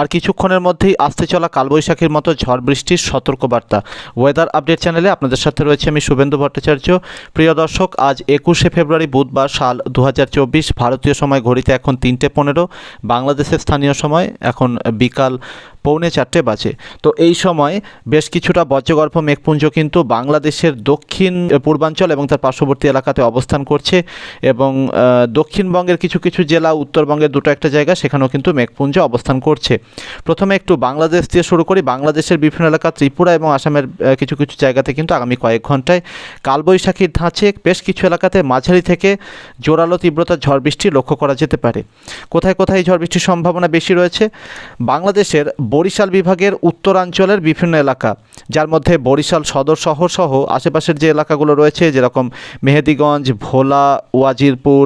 আর কিছুক্ষণের মধ্যেই আসতে চলা কালবৈশাখীর মতো ঝড় বৃষ্টির সতর্কবার্তা। ওয়েদার আপডেট চ্যানেলে আপনাদের সাথে রয়েছে আমি শুভেন্দু ভট্টাচার্য। প্রিয় দর্শক, আজ একুশে ফেব্রুয়ারি বুধবার সাল দু হাজার চব্বিশ, ভারতীয় সময় ঘড়িতে এখন তিনটে পনেরো, বাংলাদেশের স্থানীয় সময় এখন বিকাল পৌনে চারটে বাজে। তো এই সময় বেশ কিছুটা বজ্রগর্ভ মেঘপুঞ্জ কিন্তু বাংলাদেশের দক্ষিণ পূর্বাঞ্চল এবং তার পার্শ্ববর্তী এলাকাতে অবস্থান করছে এবং দক্ষিণবঙ্গের কিছু কিছু জেলা উত্তরবঙ্গের দুটো একটা জায়গা সেখানেও কিন্তু মেঘপুঞ্জ অবস্থান করছে। প্রথমে একটু বাংলাদেশ দিয়ে শুরু করি। বাংলাদেশের বিভিন্ন এলাকা ত্রিপুরা এবং আসামের কিছু কিছু জায়গাতে কিন্তু আগামী কয়েক ঘন্টায় কালবৈশাখীর ধাঁচে বেশ কিছু এলাকাতে মাঝারি থেকে জোরালো তীব্রতার ঝড় বৃষ্টি লক্ষ্য করা যেতে পারে। কোথায় কোথায় ঝড় বৃষ্টির সম্ভাবনা বেশি রয়েছে? বাংলাদেশের বরিশাল বিভাগের উত্তরাঞ্চলের বিভিন্ন এলাকা। যার মধ্যে বরিশাল সদর শহর সহ আশেপাশের যে এলাকাগুলো রয়েছে, যেরকম মেহেদিগঞ্জ, ভোলা, ওয়াজিরপুর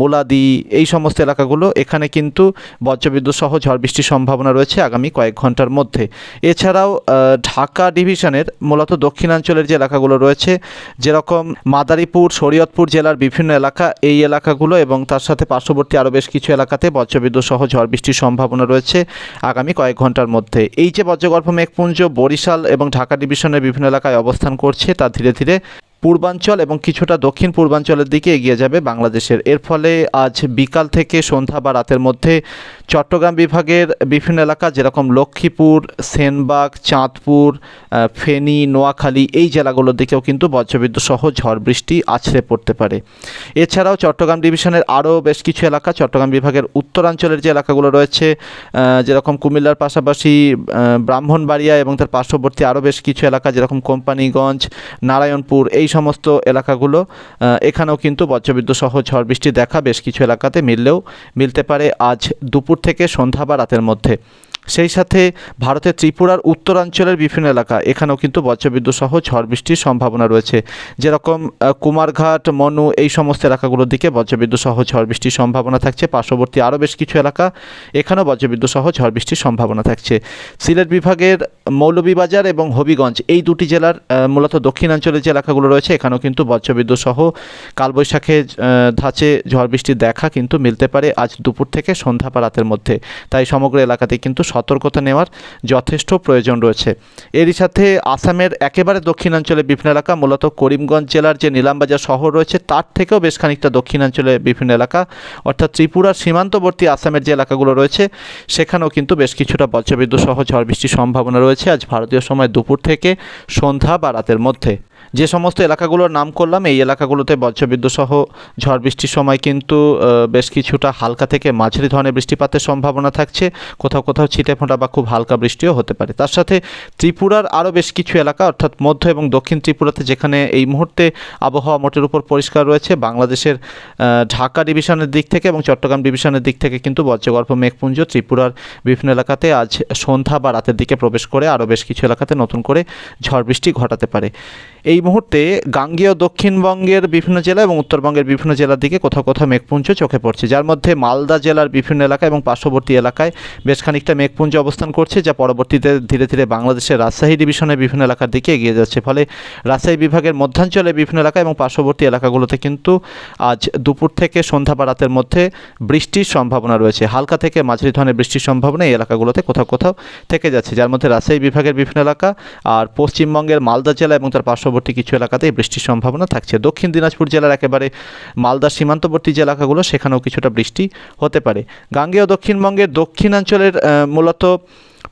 মুলাদি, এই সমস্ত এলাকাগুলো, এখানে কিন্তু বজ্রবিদ্যুৎ সহ ঝড় বৃষ্টির সম্ভাবনা রয়েছে আগামী কয়েক ঘণ্টার মধ্যে। এছাড়াও ঢাকা ডিভিশনের মূলত দক্ষিণাঞ্চলের যে এলাকাগুলো রয়েছে, যেরকম মাদারীপুর, শরীয়তপুর জেলার বিভিন্ন এলাকা, এই এলাকাগুলো এবং তার সাথে পার্শ্ববর্তী আরও বেশ কিছু এলাকাতে বজ্রবিদ্যুৎ সহ ঝড় বৃষ্টির সম্ভাবনা রয়েছে আগামী কয়েক ঘণ্টার মধ্যে। এই যে বজ্রগর্ভ মেঘপুঞ্জ, বরিশাল এবং ঢাকা ডিভিশনের বিভিন্ন এলাকায় অবস্থান করছে, তা ধীরে ধীরে পূর্বাঞ্চল এবং কিছুটা দক্ষিণ পূর্বাঞ্চলের দিকে এগিয়ে যাবে বাংলাদেশের। এর ফলে আজ বিকাল থেকে সন্ধ্যা বা রাতের মধ্যে চট্টগ্রাম বিভাগের বিভিন্ন এলাকা যেরকম লক্ষ্মীপুর, সেনবাগ, চাঁদপুর ফেনী, নোয়াখালী এই জেলাগুলোর দিকেও কিন্তু বজ্রবিদ্যুৎ সহ ঝড় বৃষ্টি আছড়ে পড়তে পারে। এছাড়াও চট্টগ্রাম ডিভিশনের আরও বেশ কিছু এলাকা, চট্টগ্রাম বিভাগের উত্তরাঞ্চলের যে এলাকাগুলো রয়েছে যেরকম কুমিল্লার পাশাপাশি ব্রাহ্মণবাড়িয়া এবং তার পার্শ্ববর্তী আরও বেশ কিছু এলাকা যেরকম কোম্পানিগঞ্জ, নারায়ণপুর, এই সমস্ত এলাকাগুলো এখানেও কিন্তু বজ্রবিদ্যুৎ সহ ঝড় বৃষ্টি দেখা বেশ কিছু এলাকাতে মিললেও মিলতে পারে আজ দুপুর থেকে সন্ধ্যা বা রাতের মধ্যে। সেই সাথে ভারতের ত্রিপুরার উত্তরাঞ্চলের বিভিন্ন এলাকা, এখানেও কিন্তু বজ্রবিদ্যুৎ সহ ঝড় বৃষ্টির সম্ভাবনা রয়েছে। যেরকম কুমারঘাট, মনু, এই সমস্ত এলাকাগুলোর দিকে বজ্রবিদ্যুৎ সহ ঝড় বৃষ্টির সম্ভাবনা থাকছে। পার্শ্ববর্তী আরও বেশ কিছু এলাকা, এখানেও বজ্রবিদ্যুৎ সহ ঝড় বৃষ্টির সম্ভাবনা থাকছে। সিলেট বিভাগের মৌলভীবাজার এবং হবিগঞ্জ, এই দুটি জেলার মূলত দক্ষিণাঞ্চলের যে এলাকাগুলো রয়েছে, এখানেও কিন্তু বজ্রবিদ্যুৎ সহ কালবৈশাখে ধাঁচে ঝড় বৃষ্টির দেখা কিন্তু মিলতে পারে আজ দুপুর থেকে সন্ধ্যা বা রাতের মধ্যে। তাই সমগ্র এলাকাতে কিন্তু সতর্কতা নেওয়ার যথেষ্ট প্রয়োজন রয়েছে। এরই সাথে আসামের একেবারে দক্ষিণাঞ্চলে বিভিন্ন এলাকা, মূলত করিমগঞ্জ জেলার যে নীলামবাজার শহর রয়েছে, তার থেকেও বেশ খানিকটা দক্ষিণাঞ্চলে বিভিন্ন এলাকা, অর্থাৎ ত্রিপুরার সীমান্তবর্তী আসামের যে এলাকাগুলো রয়েছে, সেখানেও কিন্তু বেশ কিছুটা বজ্রবিদ্যুৎ সহ ঝড় বৃষ্টির সম্ভাবনা রয়েছে। আজ ভারতীয় সময় দুপুর থেকে সন্ধ্যা বা রাতের মধ্যে। যে সমস্ত এলাকাগুলোর নাম করলাম, এই এলাকাগুলোতে বজ্রবিদ্যুৎ সহ ঝড় বৃষ্টির সময় কিন্তু বেশ কিছুটা হালকা থেকে মাঝারি ধরনের বৃষ্টিপাতের সম্ভাবনা থাকছে। কোথাও কোথাও ছিটে ফোঁটা বা খুব হালকা বৃষ্টিও হতে পারে। তার সাথে ত্রিপুরার আরও বেশ কিছু এলাকা, অর্থাৎ মধ্য এবং দক্ষিণ ত্রিপুরাতে যেখানে এই মুহূর্তে আবহাওয়া মোটের উপর পরিষ্কার রয়েছে, বাংলাদেশের ঢাকা ডিভিশনের দিক থেকে এবং চট্টগ্রাম ডিভিশনের দিক থেকে কিন্তু বজ্রগর্ভ মেঘপুঞ্জ, ত্রিপুরার বিভিন্ন এলাকাতে আজ সন্ধ্যা বা রাতের দিকে প্রবেশ করে আরও বেশ কিছু এলাকাতে নতুন করে ঝড় বৃষ্টি ঘটাতে পারে। এই মুহূর্তে গাঙ্গেয় দক্ষিণবঙ্গের বিভিন্ন জেলা এবং উত্তরবঙ্গের বিভিন্ন জেলার দিকে কোথাও কোথাও মেঘপুঞ্জ চোখে পড়ছে। যার মধ্যে মালদা জেলার বিভিন্ন এলাকা এবং পার্শ্ববর্তী এলাকায় বেশ খানিকটা মেঘপুঞ্জ অবস্থান করছে, যা পরবর্তীতে ধীরে ধীরে বাংলাদেশের রাজশাহী ডিভিশনের বিভিন্ন এলাকার দিকে এগিয়ে যাচ্ছে। ফলে রাজশাহী বিভাগের মধ্যাঞ্চলে বিভিন্ন এলাকা এবং পার্শ্ববর্তী এলাকাগুলোতে কিন্তু আজ দুপুর থেকে সন্ধ্যা বা রাতের মধ্যে বৃষ্টির সম্ভাবনা রয়েছে। হালকা থেকে মাঝারি ধরনের বৃষ্টির সম্ভাবনা এই এলাকাগুলোতে কোথাও কোথাও থেকে যাচ্ছে। যার মধ্যে রাজশাহী বিভাগের বিভিন্ন এলাকা আর পশ্চিমবঙ্গের মালদা জেলা এবং তার পার্শ্ববর্তী কিছু এলাকাতে বৃষ্টির সম্ভাবনা থাকছে। দক্ষিণ দিনাজপুর জেলার একেবারে মালদা সীমান্তবর্তী যে এলাকাগুলো, সেখানেও কিছুটা বৃষ্টি হতে পারে। গাঙ্গেয় দক্ষিণবঙ্গের দক্ষিণাঞ্চলের মূলত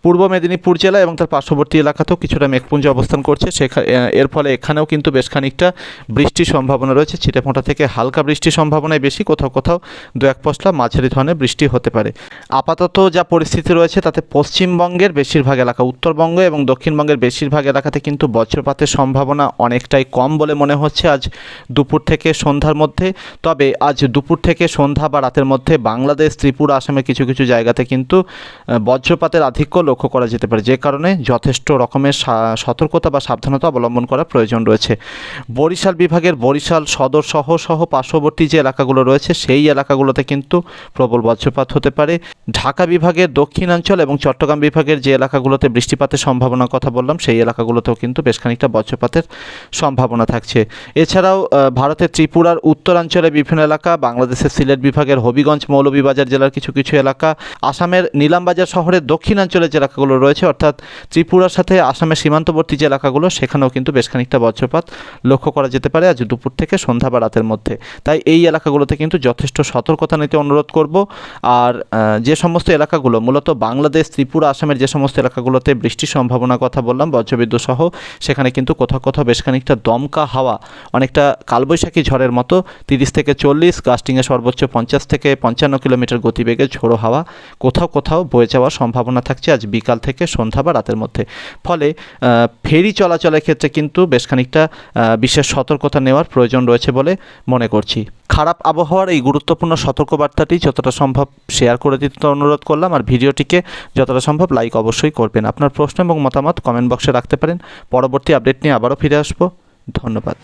পূর্ব মেদিনীপুর জেলা এবং তার পার্শ্ববর্তী এলাকাতেও কিছুটা মেঘপুঞ্জ অবস্থান করছে। সেখা আহ, এর ফলে এখানেও কিন্তু বেশ খানিকটা বৃষ্টির সম্ভাবনা রয়েছে। ছিটেফোঁটা থেকে হালকা বৃষ্টির সম্ভাবনাই বেশি। কোথাও কোথাও দু এক পশলা মাঝারি ধরনের বৃষ্টি হতে পারে। আপাতত যা পরিস্থিতি রয়েছে তাতে পশ্চিমবঙ্গের বেশিরভাগ এলাকা উত্তরবঙ্গ এবং দক্ষিণবঙ্গের বেশিরভাগ এলাকাতে কিন্তু বজ্রপাতের সম্ভাবনা অনেকটাই কম বলে মনে হচ্ছে আজ দুপুর থেকে সন্ধ্যার মধ্যে। তবে আজ দুপুর থেকে সন্ধ্যা বা রাতের মধ্যে বাংলাদেশ ত্রিপুরা আসামের কিছু কিছু জায়গাতে কিন্তু বজ্রপাতের আধিক্য লক্ষ্য করা যেতে পারে। যে কারণে যথেষ্ট রকমের সতর্কতা বা সাবধানতা অবলম্বন করা প্রয়োজন রয়েছে। বরিশাল বিভাগের বরিশাল সদর সহ সহ পার্শ্ববর্তী যে এলাকাগুলো রয়েছে, সেই এলাকাগুলোতে কিন্তু প্রবল বজ্রপাত হতে পারে। ঢাকা বিভাগের দক্ষিণাঞ্চল এবং চট্টগ্রাম বিভাগের যে এলাকাগুলোতে বৃষ্টিপাতের সম্ভাবনার কথা বললাম, সেই এলাকাগুলোতেও কিন্তু বেশ খানিকটা বজ্রপাতের সম্ভাবনা থাকছে। এছাড়াও ভারতের ত্রিপুরার উত্তরাঞ্চলে বিভিন্ন এলাকা, বাংলাদেশের সিলেট বিভাগের হবিগঞ্জ মৌলভীবাজার জেলার কিছু কিছু এলাকা, আসামের নীলামবাজার শহরের দক্ষিণাঞ্চলের এলাকাগুলো রয়েছে, অর্থাৎ ত্রিপুরার সাথে আসামের সীমান্তবর্তী যে এলাকাগুলো সেখানেও কিন্তু বেশ খানিকটা বজ্রপাত লক্ষ্য করা যেতে পারে আজ দুপুর থেকে সন্ধ্যা বা রাতের মধ্যে। তাই এই এলাকাগুলোতে কিন্তু যথেষ্ট সতর্কতা নিতে অনুরোধ করব। আর যে সমস্ত এলাকাগুলো, মূলত বাংলাদেশ, ত্রিপুরা, আসামের যে সমস্ত এলাকাগুলোতে বৃষ্টির সম্ভাবনার কথা বললাম, বজ্রবিদ্যুৎ সহ, সেখানে কিন্তু কোথাও কোথাও বেশ খানিকটা দমকা হাওয়া, অনেকটা কালবৈশাখী ঝড়ের মতো, তিরিশ থেকে চল্লিশ গাস্টিংয়ে সর্বোচ্চ পঞ্চাশ থেকে পঞ্চান্ন কিলোমিটার গতিবেগে ঝোড়ো হাওয়া, কোথাও কোথাও বয়ে যাওয়ার সম্ভাবনা থাকছে আজ বিকাল থেকে সন্ধ্যা বা রাতের মধ্যে। ফলে ফেরি চলাচলের ক্ষেত্রে কিন্তু বেশ খানিকটা বিশেষ সতর্কতা নেওয়ার প্রয়োজন রয়েছে বলে মনে করছি। খারাপ আবহাওয়ার এই গুরুত্বপূর্ণ সতর্কবার্তাটি যতটা সম্ভব শেয়ার করে দিতে অনুরোধ করলাম আর ভিডিওটিকে যতটা সম্ভব লাইক অবশ্যই করবেন। আপনার প্রশ্ন এবং মতামত কমেন্ট বক্সে রাখতে পারেন। পরবর্তী আপডেট নিয়ে আবারও ফিরে আসব। ধন্যবাদ।